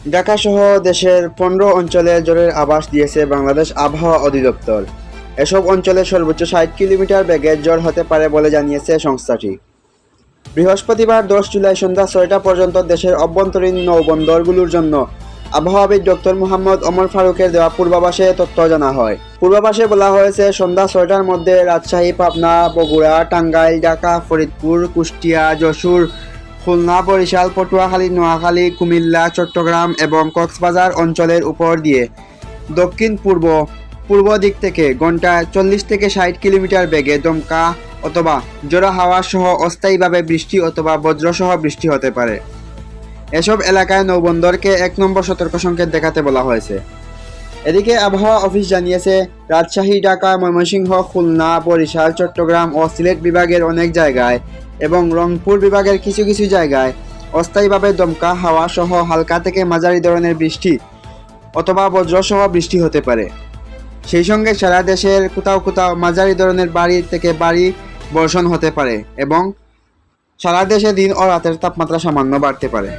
ঢাকা সহ দেশের পনেরো অঞ্চলে জ্বরের আভাস দিয়েছে বাংলাদেশ আবহাওয়া অধিদপ্তর। এসব অঞ্চলে সর্বোচ্চ ষাট কিলোমিটার বেগে জ্বর হতে পারে বলে জানিয়েছে সংস্থাটি। বৃহস্পতিবার দশ জুলাই সন্ধ্যা ছয়টা পর্যন্ত দেশের অভ্যন্তরীণ নৌবন্দরগুলোর জন্য আবহাওয়াবিদ ডক্টর মোহাম্মদ ওমর ফারুকের দেওয়া পূর্বাভাসে তথ্য জানা হয়। পূর্বাভাসে বলা হয়েছে, সন্ধ্যা ছয়টার মধ্যে রাজশাহী, পাবনা, বগুড়া, টাঙ্গাইল, ঢাকা, ফরিদপুর, কুষ্টিয়া, যশোর খুলনা, বরিশাল, পটুয়াখালী, নোয়াখালী, কুমিল্লা, চট্টগ্রাম এবং কক্সবাজার অঞ্চলের উপর দিয়ে। দক্ষিণ, পূর্ব পূর্ব দিক থেকে ঘন্টায় চল্লিশ থেকে ষাট কিলোমিটার বেগে দমকা অথবা জোড়া হাওয়া সহ অস্থায়ীভাবে বৃষ্টি অথবা বজ্রসহ বৃষ্টি হতে পারে। এসব এলাকায় নৌবন্দরকে এক নম্বর সতর্ক সংকেত দেখাতে বলা হয়েছে। এদিকে আবহাওয়া অফিস জানিয়েছে, রাজশাহী, ঢাকা, ময়মনসিংহ, খুলনা, বরিশাল, চট্টগ্রাম ও সিলেট বিভাগের অনেক জায়গায় এবং রংপুর বিভাগের কিছু কিছু জায়গায় অস্থায়ীভাবে দমকা হাওয়া সহ হালকা থেকে মাঝারি ধরনের বৃষ্টি অথবা বজ্রসহ বৃষ্টি হতে পারে। সেই সঙ্গে সারা দেশের কোথাও কোথাও মাঝারি ধরনের বাড়ি থেকে বাড়ি বর্ষণ হতে পারে এবং সারা দেশে দিন ও রাতের তাপমাত্রা সামান্য বাড়তে পারে।